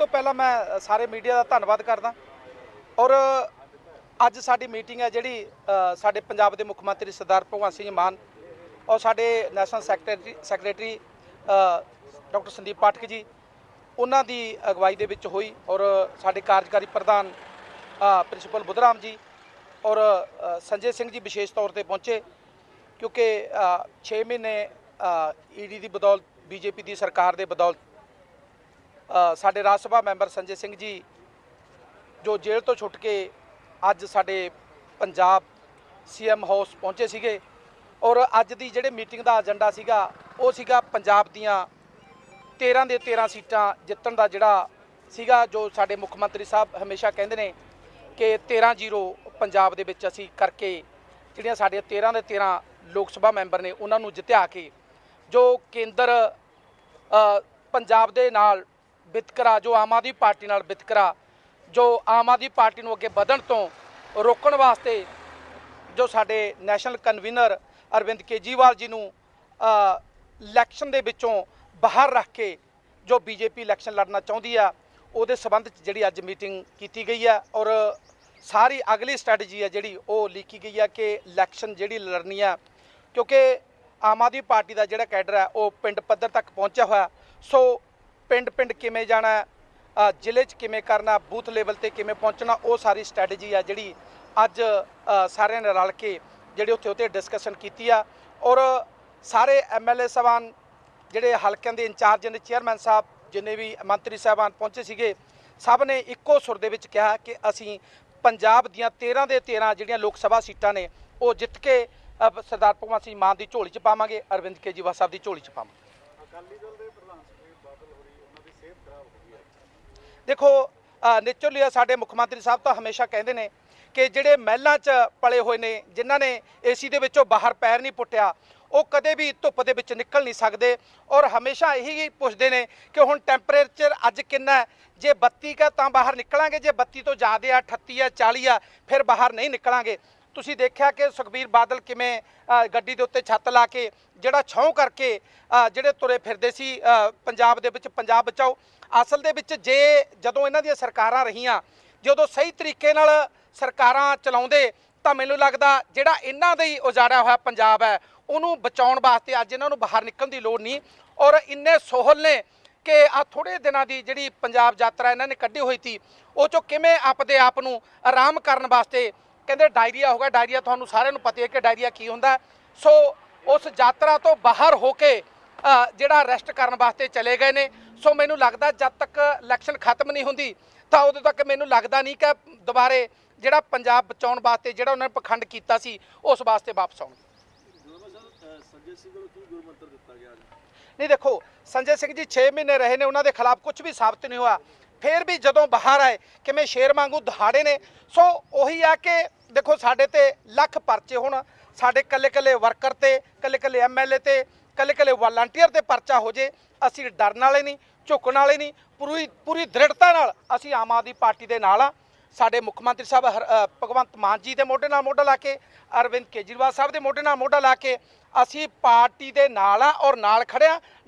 ਤੋਂ ਪਹਿਲਾਂ ਮੈਂ ਸਾਰੇ ਮੀਡੀਆ ਦਾ ਧੰਨਵਾਦ ਕਰਦਾ। ਔਰ ਅੱਜ ਸਾਡੀ ਮੀਟਿੰਗ ਹੈ ਜਿਹੜੀ ਸਾਡੇ ਪੰਜਾਬ ਦੇ ਮੁੱਖ ਮੰਤਰੀ ਸਰਦਾਰ ਭਗਵੰਤ ਸਿੰਘ ਮਾਨ ਔਰ ਸਾਡੇ ਨੈਸ਼ਨਲ ਸੈਕਟਰੀ ਸੈਕਟਰੀ ਅ, ਡਾਕਟਰ ਸੰਦੀਪ ਪਾਠਕ ਜੀ ਉਹਨਾਂ ਦੀ ਅਗਵਾਈ ਦੇ ਵਿੱਚ ਹੋਈ ਔਰ ਸਾਡੇ ਕਾਰਜਕਾਰੀ ਪ੍ਰਧਾਨ ਅ, ਪ੍ਰਿੰਸੀਪਲ ਬੁੱਧਰਾਮ ਜੀ ਔਰ ਸੰਜੇ ਸਿੰਘ ਜੀ ਵਿਸ਼ੇਸ਼ ਤੌਰ ਤੇ ਪਹੁੰਚੇ ਕਿਉਂਕਿ 6 ਮਹੀਨੇ ਈਡੀ ਦੀ ਬਦੌਲਤ ਬੀਜੇਪੀ ਦੀ ਸਰਕਾਰ ਦੇ ਬਦੌਲਤ ਸਾਡੇ ਰਾਜ ਸਭਾ ਮੈਂਬਰ ਸੰਜੇ ਸਿੰਘ ਜੀ, ਜੋ ਜੇਲ੍ਹ ਤੋਂ ਛੁੱਟ ਕੇ ਅੱਜ ਸਾਡੇ ਪੰਜਾਬ ਸੀਐਮ ਹਾਊਸ ਪਹੁੰਚੇ ਸੀਗੇ ਔਰ ਅੱਜ ਦੀ ਜਿਹੜੇ ਮੀਟਿੰਗ ਦਾ ਏਜੰਡਾ ਸੀਗਾ, ਉਹ ਸੀਗਾ ਪੰਜਾਬ ਦੀਆਂ 13 ਦੇ 13 ਸੀਟਾਂ ਜਿੱਤਣ ਦਾ ਜਿਹੜਾ ਸੀਗਾ, ਜੋ ਸਾਡੇ ਮੁੱਖ ਮੰਤਰੀ ਸਾਹਿਬ ਹਮੇਸ਼ਾ ਕਹਿੰਦੇ ਨੇ ਕਿ 13-0 ਪੰਜਾਬ ਦੇ ਵਿੱਚ ਅਸੀਂ ਕਰਕੇ ਜਿਹੜੀਆਂ ਸਾਡੇ 13 ਦੇ 13 ਲੋਕ ਸਭਾ ਮੈਂਬਰ ਨੇ, ਉਹਨਾਂ ਨੂੰ ਜਿੱਤਿਆ ਕੇ ਜੋ ਕੇਂਦਰ ਪੰਜਾਬ ਦੇ ਨਾਲ ਵਿਤਕਰਾ ਜੋ ਆਮ ਆਦਮੀ ਪਾਰਟੀ ਨਾਲ ਵਿਤਕਰਾ ਜੋ ਆਮ ਆਦਮੀ ਪਾਰਟੀ ਨੂੰ ਅੱਗੇ ਵਧਣ ਤੋਂ ਰੋਕਣ ਵਾਸਤੇ ਜੋ ਸਾਡੇ ਨੈਸ਼ਨਲ ਕਨਵੀਨਰ ਅਰਵਿੰਦ ਕੇਜੀਵਾਲ ਜੀ ਨੂੰ ਇਲੈਕਸ਼ਨ ਦੇ ਵਿੱਚੋਂ ਬਾਹਰ ਰੱਖ ਕੇ ਜੋ ਬੀਜੇਪੀ ਇਲੈਕਸ਼ਨ ਲੜਨਾ ਚਾਹੁੰਦੀ ਆ, ਉਹਦੇ ਸਬੰਧ ਚ ਜਿਹੜੀ ਅੱਜ ਮੀਟਿੰਗ ਕੀਤੀ ਗਈ ਆ ਔਰ ਸਾਰੀ ਅਗਲੀ ਸਟ੍ਰੈਟਜੀ ਆ ਜਿਹੜੀ ਉਹ ਲਿਖੀ ਗਈ ਆ ਕਿ ਇਲੈਕਸ਼ਨ ਜਿਹੜੀ ਲੜਨੀ ਆ, ਕਿਉਂਕਿ ਆਮ ਆਦਮੀ ਪਾਰਟੀ ਦਾ ਜਿਹੜਾ ਕੈਡਰ ਹੈ ਉਹ ਪਿੰਡ ਪੱਧਰ ਤੱਕ ਪਹੁੰਚਿਆ ਹੋਇਆ, ਸੋ ਪਿੰਡ ਪਿੰਡ ਕਿਵੇਂ ਜਾਣਾ ਜ਼ਿਲ੍ਹੇ 'ਚ ਕਿਵੇਂ ਕਰਨਾ, ਬੂਥ ਲੈਵਲ ਤੇ ਕਿਵੇਂ ਪਹੁੰਚਣਾ, ਉਹ ਸਾਰੀ ਸਟ੍ਰੈਟਜੀ ਆ ਜਿਹੜੀ ਅੱਜ ਸਾਰਿਆਂ ਨੇ ਰਲ ਕੇ ਜਿਹੜੇ ਉੱਥੇ ਉੱਤੇ ਡਿਸਕਸ਼ਨ ਕੀਤੀ ਆ। ਔਰ ਸਾਰੇ ਐਮਐਲਏ ਸਾਹਿਬਾਨ ਜਿਹੜੇ ਹਲਕਿਆਂ ਦੇ ਇੰਚਾਰਜ ਨੇ ਚੇਅਰਮੈਨ ਸਾਹਿਬ, ਜਿੰਨੇ ਵੀ ਮੰਤਰੀ ਸਾਹਿਬਾਨ ਪਹੁੰਚੇ ਸੀਗੇ, ਸਭ ਨੇ ਇੱਕੋ ਸੁਰ ਦੇ ਵਿੱਚ ਕਿਹਾ ਕਿ ਅਸੀਂ ਪੰਜਾਬ ਦੀਆਂ 13 ਦੇ 13 ਜਿਹੜੀਆਂ ਲੋਕ ਸਭਾ ਸੀਟਾਂ ਨੇ, ਉਹ ਜਿੱਤ ਕੇ ਸਰਦਾਰ ਭਗਵੰਤ ਸਿੰਘ ਮਾਨ ਦੀ ਝੋਲੀ 'ਚ ਪਾਵਾਂਗੇ, ਅਰਵਿੰਦ ਕੇਜਰੀਵਾਲ ਸਾਹਿਬ ਦੀ ਝੋਲੀ 'ਚ ਪਾਵਾਂਗੇ ਅਕਾਲੀ ਦਲ ਦੇ ਪ੍ਰਧਾਨ ਸੁਖਬੀਰ ਬਾਦਲ ਹੋਰੀ ਉਹਨਾਂ ਦੀ ਸਿਹਤ ਖਰਾਬ ਹੋ ਗਈ ਹੈ ਦੇਖੋ ਨੇਚਰਲੀ ਸਾਡੇ ਮੁੱਖ ਮੰਤਰੀ ਸਾਹਿਬ ਤਾਂ ਹਮੇਸ਼ਾ ਕਹਿੰਦੇ ਨੇ ਕਿ ਜਿਹੜੇ ਮਹਿਲਾਂ 'ਚ ਪਲੇ ਹੋਏ ਨੇ, ਜਿਨ੍ਹਾਂ ਨੇ ਏਸੀ ਦੇ ਵਿੱਚੋਂ ਬਾਹਰ ਪੈਰ ਨਹੀਂ ਪੁੱਟਿਆ, ਉਹ ਕਦੇ ਵੀ ਧੁੱਪ ਦੇ ਵਿੱਚ ਨਿਕਲ ਨਹੀਂ ਸਕਦੇ ਔਰ ਹਮੇਸ਼ਾ ਇਹੀ ਪੁੱਛਦੇ ਨੇ ਕਿ ਹੁਣ ਟੈਂਪਰੇਚਰ ਅੱਜ ਕਿੰਨਾ ਜੇ 32 ਕਾ ਤਾਂ ਬਾਹਰ ਨਿਕਲਾਂਗੇ, ਜੇ 32 ਤੋਂ ਜ਼ਿਆਦਾ ਆ 38 ਆ 40 ਆ, ਫਿਰ ਬਾਹਰ ਨਹੀਂ ਨਿਕਲਾਂਗੇ। ਤੁਸੀਂ ਦੇਖਿਆ ਕਿ ਸੁਖਬੀਰ ਬਾਦਲ ਕਿਵੇਂ ਗੱਡੀ ਦੇ ਉੱਤੇ ਛੱਤ ਲਾ ਕੇ ਜਿਹੜਾ ਛਾਂ ਕਰਕੇ ਜਿਹੜੇ ਤੁਰੇ ਫਿਰਦੇ ਸੀ ਪੰਜਾਬ ਦੇ ਵਿੱਚ ਪੰਜਾਬ ਬਚਾਓ। ਅਸਲ ਦੇ ਵਿੱਚ ਜੇ ਜਦੋਂ ਇਹਨਾਂ ਦੀਆਂ ਸਰਕਾਰਾਂ ਰਹੀਆਂ ਜਦੋਂ ਸਹੀ ਤਰੀਕੇ ਨਾਲ ਸਰਕਾਰਾਂ ਚਲਾਉਂਦੇ, ਤਾਂ ਮੈਨੂੰ ਲੱਗਦਾ ਜਿਹੜਾ ਇਹਨਾਂ ਦਾ ਹੀ ਉਜਾੜਿਆ ਹੋਇਆ ਪੰਜਾਬ ਹੈ, ਉਹਨੂੰ ਬਚਾਉਣ ਵਾਸਤੇ ਅੱਜ ਇਹਨਾਂ ਨੂੰ ਬਾਹਰ ਨਿਕਲਣ ਦੀ ਲੋੜ ਨਹੀਂ। ਔਰ ਇੰਨੇ ਸੋਹਲ ਨੇ ਕਿ ਆ ਥੋੜੇ ਦਿਨਾਂ ਦੀ ਜਿਹੜੀ ਪੰਜਾਬ ਯਾਤਰਾ ਇਹਨਾਂ ਨੇ ਕੱਢੀ ਹੋਈ ਸੀ, ਉਹ ਚੋਂ ਕਿਵੇਂ ਆਪਦੇ ਆਪ ਨੂੰ ਆਰਾਮ ਕਰਨ ਵਾਸਤੇ ਕਹਿੰਦੇ ਡਾਇਰੀਆ ਹੋਗਾ ਡਾਇਰੀਆ ਤੁਹਾਨੂੰ ਸਾਰਿਆਂ ਨੂੰ ਪਤਾ ਹੈ ਕਿ ਡਾਇਰੀਆ ਕੀ ਹੁੰਦਾ ਸੋ ਉਸ ਯਾਤਰਾ ਤੋਂ ਬਾਹਰ ਹੋ ਕੇ ਜਿਹੜਾ ਰੈਸਟ ਕਰਨ ਵਾਸਤੇ ਚਲੇ ਗਏ ਨੇ। ਸੋ ਮੈਨੂੰ ਲੱਗਦਾ ਜਦ ਤੱਕ ਇਲੈਕਸ਼ਨ ਖਤਮ ਨਹੀਂ ਹੁੰਦੀ, ਤਾਂ ਉਦੋਂ ਤੱਕ ਮੈਨੂੰ ਲੱਗਦਾ ਨਹੀਂ ਕਿ ਦੁਬਾਰੇ ਜਿਹੜਾ ਪੰਜਾਬ ਬਚਾਉਣ ਵਾਸਤੇ ਜਿਹੜਾ ਉਹਨਾਂ ਨੇ ਪਖੰਡ ਕੀਤਾ ਸੀ, ਉਸ ਵਾਸਤੇ ਵਾਪਸ ਆਉਣਗੇ। ਨਹੀਂ ਦੇਖੋ, ਸੰਜੇ ਸਿੰਘ ਜੀ 6 ਮਹੀਨੇ ਰਹੇ ਨੇ, ਉਹਨਾਂ ਦੇ ਖਿਲਾਫ ਕੁਝ ਵੀ ਸਾਬਤ ਨਹੀਂ ਹੋਇਆ। ਫਿਰ ਵੀ ਜਦੋਂ ਬਾਹਰ ਆਏ, ਕਿਵੇਂ ਸ਼ੇਰ ਵਾਂਗੂ ਦਹਾੜੇ ਨੇ। ਸੋ ਉਹੀ ਆ ਕਿ ਦੇਖੋ ਸਾਡੇ ਤੇ ਲੱਖ ਪਰਚੇ ਹੋਣ, ਸਾਡੇ ਕੱਲੇ ਕੱਲੇ ਵਰਕਰ ਤੇ ਕੱਲੇ ਕੱਲੇ ਐਮਐਲਏ ਤੇ ਕੱਲੇ ਕੱਲੇ ਵਾਲੰਟੀਅਰ ਤੇ ਪਰਚਾ ਹੋ ਜੇ, ਅਸੀਂ ਡਰਨ ਵਾਲੇ ਨਹੀਂ, ਝੁਕਣ ਵਾਲੇ ਨਹੀਂ, ਪੂਰੀ ਪੂਰੀ ਦ੍ਰਿੜਤਾ ਨਾਲ ਅਸੀਂ ਆਮ ਆਦਮੀ ਪਾਰਟੀ ਦੇ ਨਾਲ ਆ। ਸਾਡੇ ਮੁੱਖ ਮੰਤਰੀ ਸਾਹਿਬ ਹਰ- ਭਗਵੰਤ ਮਾਨ ਜੀ ਦੇ ਮੋਢੇ ਨਾਲ ਮੋਢਾ ਲਾ ਕੇ, ਅਰਵਿੰਦ ਕੇਜਰੀਵਾਲ ਸਾਹਿਬ ਦੇ ਮੋਢੇ ਨਾਲ ਮੋਢਾ ਲਾ ਕੇ, ਅਸੀਂ ਪਾਰਟੀ ਦੇ ਨਾਲ ਆ ਔਰ ਨਾਲ ਖੜਿਆ